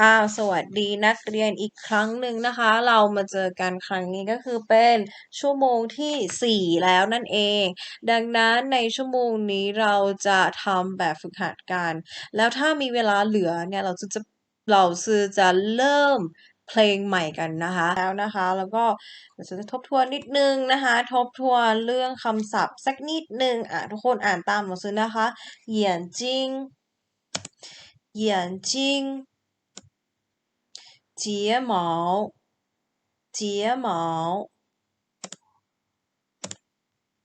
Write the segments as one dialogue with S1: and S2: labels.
S1: อ้าวสวัสดีนักเรียนอีกครั้งหนึ่งนะคะ เรามาเจอกันครั้งนี้ก็คือเป็นชั่วโมงที่ 4 แล้วนั่นเอง ดังนั้นในชั่วโมงนี้เราจะทำแบบฝึกหัดกัน แล้วถ้ามีเวลาเหลือเนี่ยเราจะเราจะเริ่มเพลงใหม่กันนะคะแล้วนะคะ แล้วก็เราจะทบทวนนิดนึงนะคะ ทบทวนเรื่องคำศัพท์สักนิดนึงอะทุกคนอ่านตามหนังสือนะคะเหยียนจิงเหยียนจิง 睫毛，睫毛，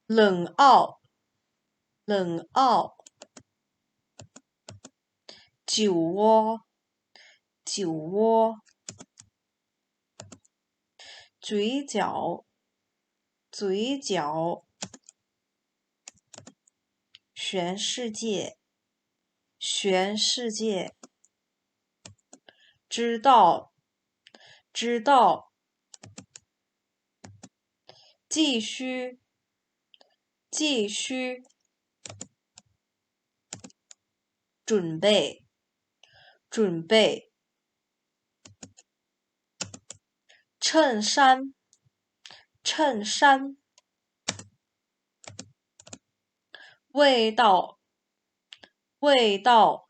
S1: 冷傲，冷傲，酒窝，酒窝，嘴角，嘴角，全世界，全世界，知道。知道，继续，继续，准备，准备，衬衫，衬衫，味道，味道，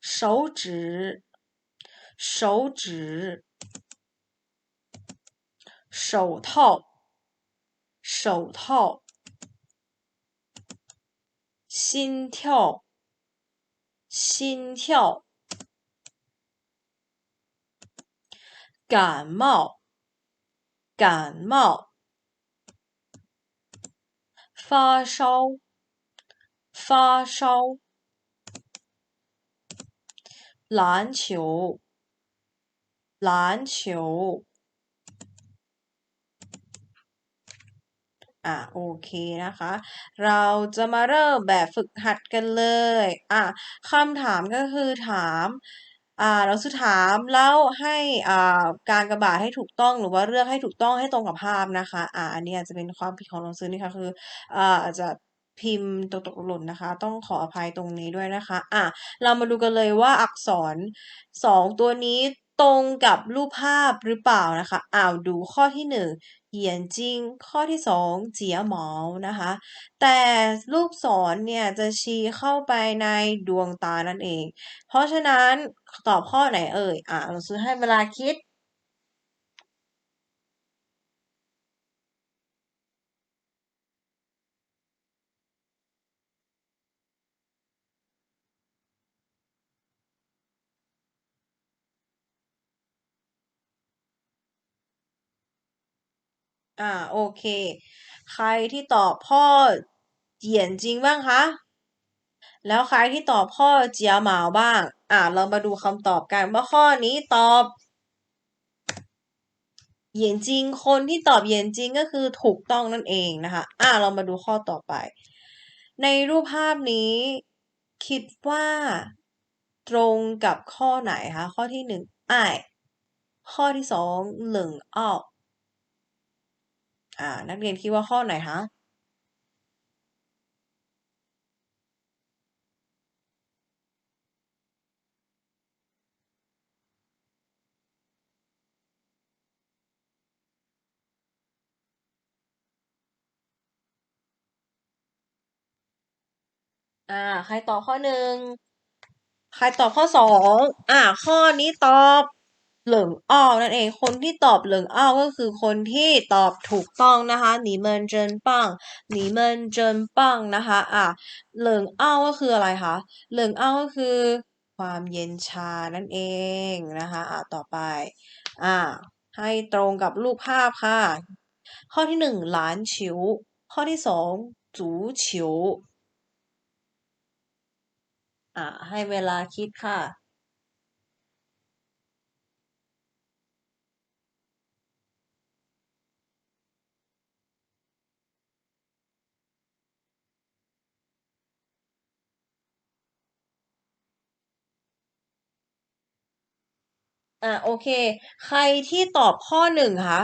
S1: 手指。手指，手套，手套，心跳，心跳，感冒，感冒，发烧，发烧，篮球。篮球อะโอเคนะคะ เราจะมาเริ่มแบบฝึกหัดกันเลยอะคำถามก็คือถามอ่าเราสุถามแล้วให้อ่าการกระบาดให้ถูกต้องหรือว่าเลือกให้ถูกต้องให้ตรงกับภาพนะคะอ่าอันนี้อาจจะเป็นความผิดของหนังสือนี่ค่ะคืออ่าอาจจะพิมพ์ตกตกหล่นนะคะ ต้องขออภัยตรงนี้ด้วยนะคะอะเรามาดูกันเลยว่าอักษรสองตัวนี้ ตรงกับรูปภาพหรือเปล่านะคะอ้าวดูข้อที่หนึ่งเหยียนจิง ข้อที่สองเจียหมอนะคะ แต่ลูกศรเนี่ยจะชี้เข้าไปในดวงตานั่นเอง เพราะฉะนั้นตอบข้อไหนเอ่ย อ่าเราซื้อให้เวลาคิด อ่าโอเค ใครที่ตอบพ่อเหยียนจริงบ้างคะ แล้วใครที่ตอบพ่อเจียหมาบ้าง อ่าเรามาดูคำตอบกันว่าข้อนี้ตอบเหยียนจริง คนที่ตอบเหยียนจริงก็คือถูกต้องนั่นเองนะคะ อ่าเรามาดูข้อต่อไป ในรูปภาพนี้คิดว่าตรงกับข้อไหนคะ ข้อที่หนึ่งไอข้อที่สองเหลิงอ้อ อ่า นักเรียนคิดว่าข้อไหนคะอ่า ใครตอบข้อหนึ่ง ใครตอบข้อสอง อ่า ข้อนี้ตอบ เหลิงอ้อนั่นเอง คนที่ตอบเหลิงอ้อก็คือคนที่ตอบถูกต้องนะคะหนีเมินเจินปังหนีเมินเจินปังนะคะอะเหลิงอ้อก็คืออะไรคะเหลิงอ้อก็คือ ความเย็นชานั่นเองนะคะอะต่อไปอ่าให้ตรงกับรูปภาพค่ะ ข้อที่หนึ่งหลานฉิว ข้อที่สองจูฉิวอ่าให้เวลาคิดค่ะ อ่าโอเค ใครที่ตอบข้อหนึ่งคะ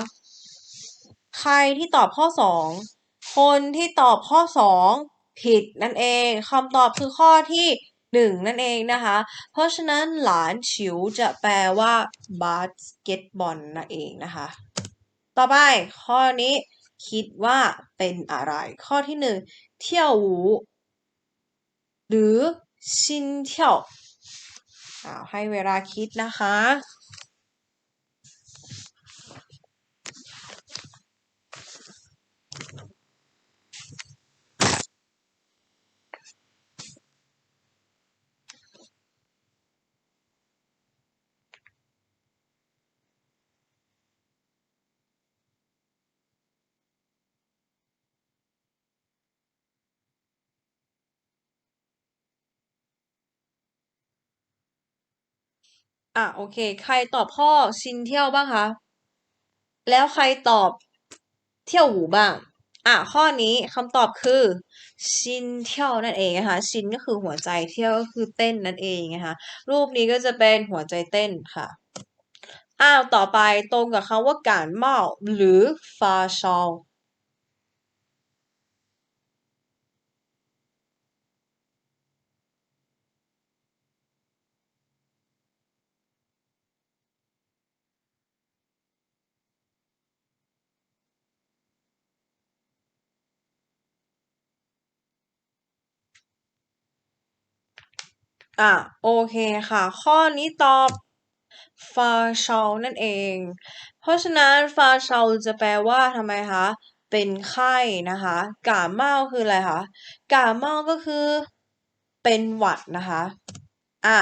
S1: ใครที่ตอบข้อสองคนที่ตอบข้อสองผิดนั่นเองคำตอบคือข้อที่หนึ่งนั่นเองนะคะ เพราะฉะนั้นหลานฉิวจะแปลว่าบาสเกตบอลนั่นเองนะคะ ต่อไปข้อนี้คิดว่าเป็นอะไร ข้อที่หนึ่งเที่ยวหูหรือชินเที่ยวให้เวลาคิดนะคะ อะโอเค ใครตอบข้อชินเที่ยวบ้างคะ แล้วใครตอบเที่ยวหูบ้าง อะข้อนี้คำตอบคือ ชินเที่ยวนั่นเองนะคะ ชินก็คือหัวใจเที่ยวก็คือเต้นนั่นเองนะคะรูปนี้ก็จะเป็นหัวใจเต้นค่ะอ้าวต่อไปตรงกับคำว่าการเมาหรือฟาชอล อะโอเคค่ะ ข้อนี้ตอบฟาชลนั่นเอง เพราะฉะนั้นฟาชลจะแปลว่าทำไมคะเป็นไข้นะคะกาเมาคืออะไรคะกาเมาก็คือเป็นหวัดนะคะ อะ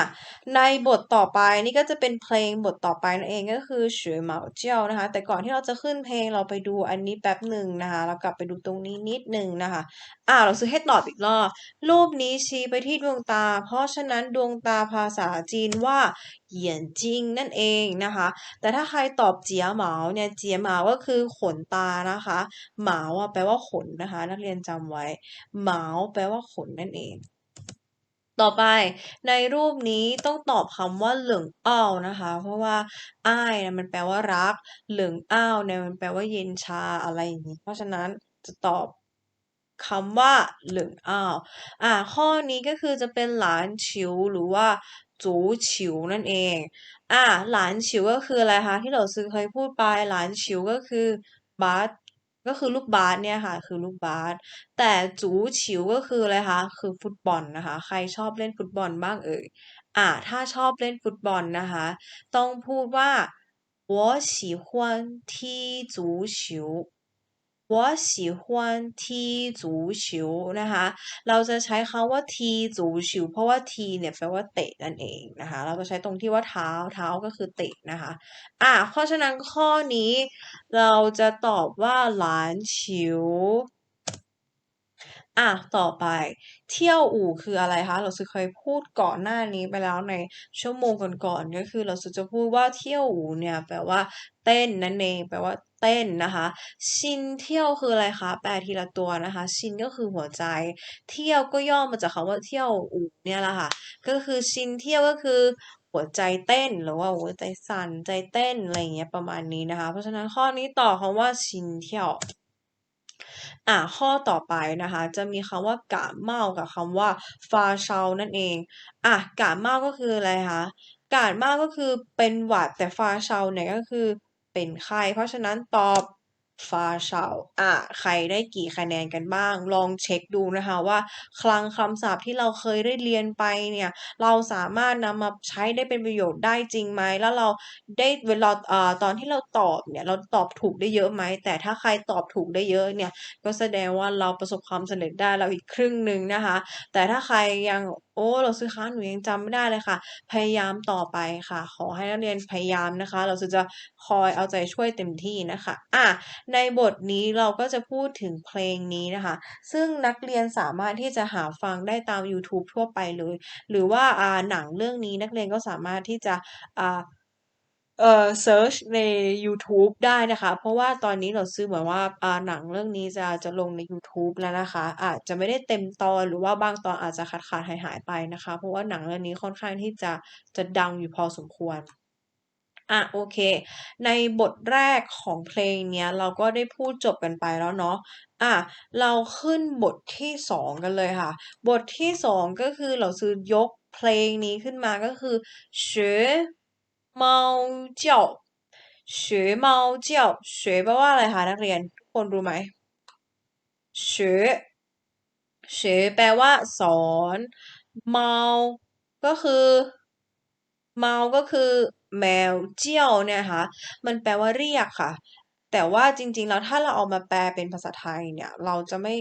S1: ในบทต่อไปนี่ก็จะเป็นเพลงบทต่อไปนั่นเองก็คือเฉวยเหมาเจี้ยวนะคะ แต่ก่อนที่เราจะขึ้นเพลงเราไปดูอันนี้แป๊บหนึ่งนะคะ เรากลับไปดูตรงนี้นิดหนึ่งนะคะ อะเราซื้อให้ตอบอีกรอบรูปนี้ชี้ไปที่ดวงตา เพราะฉะนั้นดวงตาภาษาจีนว่าเหยียนจิงนั่นเองนะคะ แต่ถ้าใครตอบเจียเหมาเนี่ยเจียเหมาก็คือขนตานะคะ เหมาแปลว่าขนนะคะ นักเรียนจำไว้ เหมาแปลว่าขนนั่นเอง ต่อไปในรูปนี้ต้องตอบคำว่าเหลืองอ้าวนะคะ เพราะว่าอ้ายนะมันแปลว่ารัก เหลืองอ้าวเนี่ยมันแปลว่าเย็นชาอะไรอย่างนี้ เพราะฉะนั้นจะตอบคำว่าเหลืองอ้าวอ่า ข้อนี้ก็คือจะเป็นหลานฉิวหรือว่าจูฉิวนั่นเอง อ่าหลานฉิวก็คืออะไรคะที่เราซื้อเคยพูดไปหลานฉิวก็คือบาส ก็คือลูกบาสเนี่ยค่ะ คือลูกบาสแต่จูฉิวก็คืออะไรคะคือฟุตบอลนะคะ ใครชอบเล่นฟุตบอลบ้างเอ่ยอ่าถ้าชอบเล่นฟุตบอลนะคะ ต้องพูดว่า我喜欢踢足球 我喜欢踢足球นะคะ เราจะใช้คำว่า踢足球เพราะว่าทีเนี่ยแปลว่าเตะนั่นเองนะคะ เราจะใช้ตรงที่ว่าเท้าเท้าก็คือเตะนะคะ อ่ะเพราะฉะนั้นข้อนี้เราจะตอบว่าหลานฉิวอ่ะต่อไป เที่ยวอู่คืออะไรคะ เราเคยพูดก่อนหน้านี้ไปแล้วในชั่วโมงก่อนๆก็คือเราจะพูดว่าเที่ยวอู่เนี่ยแปลว่าเต้นนั่นเองแปลว่า เต้นนะคะชินเที่ยวคืออะไรคะแปลทีละตัวนะคะชินก็คือหัวใจ เที่ยวก็ย่อมาจากคำว่าเที่ยวอู่เนี่ยแหละค่ะก็คือชินเที่ยวก็คือหัวใจเต้นหรือว่าหัวใจสั่นใจเต้นอะไรเงี้ยประมาณนี้นะคะ เพราะฉะนั้นข้อนี้ต่อคำว่าชินเที่ยวอ่าข้อต่อไปนะคะ จะมีคำว่ากาเมากับคำว่าฟาเชานั่นเองอะกาเมาก็คืออะไรคะกาเมาก็คือเป็นหวัดแต่ฟาเชาเนี่ยก็คือ เป็นไข้ เพราะฉะนั้นตอบฟาเฉาอะใครได้กี่คะแนนกันบ้าง ลองเช็คดูนะคะว่า คลังคำศัพท์ที่เราเคยได้เรียนไปเนี่ย เราสามารถนำมาใช้ได้เป็นประโยชน์ได้จริงไหม แล้วเราได้เวลาอ่าตอนที่เราตอบเนี่ยเราตอบถูกได้เยอะไหม แต่ถ้าใครตอบถูกได้เยอะเนี่ย ก็แสดงว่าเราประสบความสำเร็จได้เราอีกครึ่งหนึ่งนะคะ แต่ถ้าใครยังโอ้เราซื้อค้าหนูยังจำไม่ได้เลยค่ะ พยายามต่อไปค่ะ ขอให้นักเรียนพยายามนะคะ เราจะคอยเอาใจช่วยเต็มที่นะคะอะในบทนี้เราก็จะพูดถึงเพลงนี้นะคะ ซึ่งนักเรียนสามารถที่จะหาฟังได้ตาม YouTube ทั่วไปเลย หรือว่าอ่าหนังเรื่องนี้นักเรียนก็สามารถที่จะอ่า เอ่อเซิร์ชใน YouTube ได้นะคะ เพราะว่าตอนนี้เราซื้อเหมือนว่าอ่าหนังเรื่องนี้จะจะลงใน YouTube แล้วนะคะ อาจจะไม่ได้เต็มตอนหรือว่าบางตอนอาจจะขาดขาดหายหายไปนะคะ เพราะว่าหนังเรื่องนี้ค่อนข้างที่จะจะดังอยู่พอสมควรอะโอเค ในบทแรกของเพลงเนี้ยเราก็ได้พูดจบกันไปแล้วเนาะอะเราขึ้นบทที่สองกันเลยค่ะ บทที่สองก็คือเราซื้อยกเพลงนี้ขึ้นมาก็คือ 猫叫าเจ้ฉยเมเฉยแปลว่าอะไรคะนักเรียนทุกคนรู้ไหมเฉยเฉยแปลว่า สอน เมา ก็คือ เมา ก็คือ แมวเจียวเนี่ยค่ะ มันแปลว่าเรียกค่ะ แต่ว่าจริงๆ แล้วถ้าเราเอามาแปลเป็นภาษาไทยเนี่ย เราจะไม่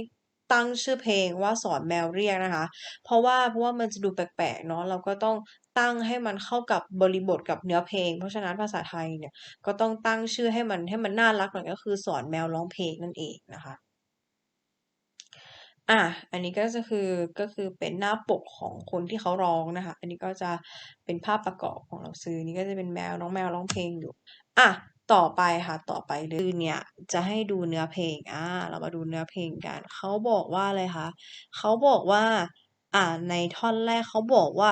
S1: ตั้งชื่อเพลงว่าสอนแมวเรียกนะคะ เพราะว่าเพราะว่ามันจะดูแปลกๆเนาะ เราก็ต้อง ตั้งให้มันเข้ากับบริบทกับเนื้อเพลง เพราะฉะนั้นภาษาไทยเนี่ยก็ต้องตั้งชื่อให้มันให้มันน่ารักหน่อยก็คือสอนแมวร้องเพลงนั่นเองนะคะอะอันนี้ก็จะคือก็คือเป็นหน้าปกของคนที่เขาร้องนะคะ อันนี้ก็จะเป็นภาพประกอบของเราซื้อนี่ก็จะเป็นแมวน้องแมวร้องเพลงอยู่อะต่อไปค่ะต่อไปเลยเนี่ยจะให้ดูเนื้อเพลงอ่าเรามาดูเนื้อเพลงกันเขาบอกว่าอะไรคะเขาบอกว่าอ่าในท่อนแรกเขาบอกว่า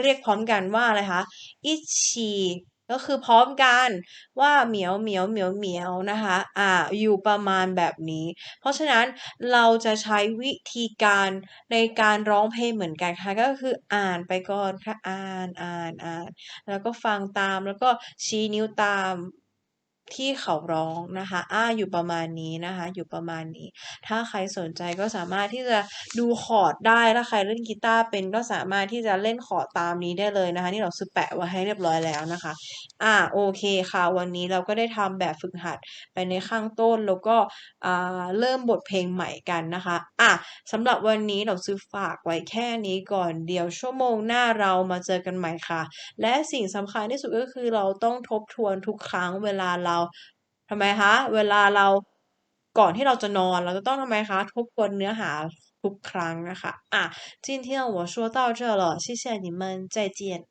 S1: เรียกพร้อมกันว่าอะไรคะอิชีก็คือพร้อมกันว่าเหมียวเหมียวเหมียวเหมียวนะคะอ่าอยู่ประมาณแบบนี้ เพราะฉะนั้นเราจะใช้วิธีการในการร้องเพลงเหมือนกันค่ะ ก็คืออ่านไปก่อนค่ะอ่านอ่านอ่าน แล้วก็ฟังตามแล้วก็ชี้นิ้วตาม ที่เขาร้องนะคะอ่าอยู่ประมาณนี้นะคะ อยู่ประมาณนี้ ถ้าใครสนใจก็สามารถที่จะดูคอร์ดได้ ถ้าใครเล่นกีตาร์เป็นก็สามารถที่จะเล่นคอร์ดตามนี้ได้เลยนะคะ นี่เราซื้อแปะไว้ให้เรียบร้อยแล้วนะคะ อ่าโอเคค่ะ วันนี้เราก็ได้ทำแบบฝึกหัดไปในข้างต้นแล้วก็อ่าเริ่มบทเพลงใหม่กันนะคะ อะสำหรับวันนี้เราซื้อฝากไว้แค่นี้ก่อนเดียวชั่วโมงหน้าเรามาเจอกันใหม่ค่ะ และสิ่งสำคัญที่สุดก็คือเราต้องทบทวนทุกครั้งเวลาเราทำไมคะ เวลาเราก่อนที่เราจะนอน เราจะต้องทำไมคะ ทบทวนเนื้อหาทุกครั้งนะคะ อ่ะ今天我说到这了谢谢你们再见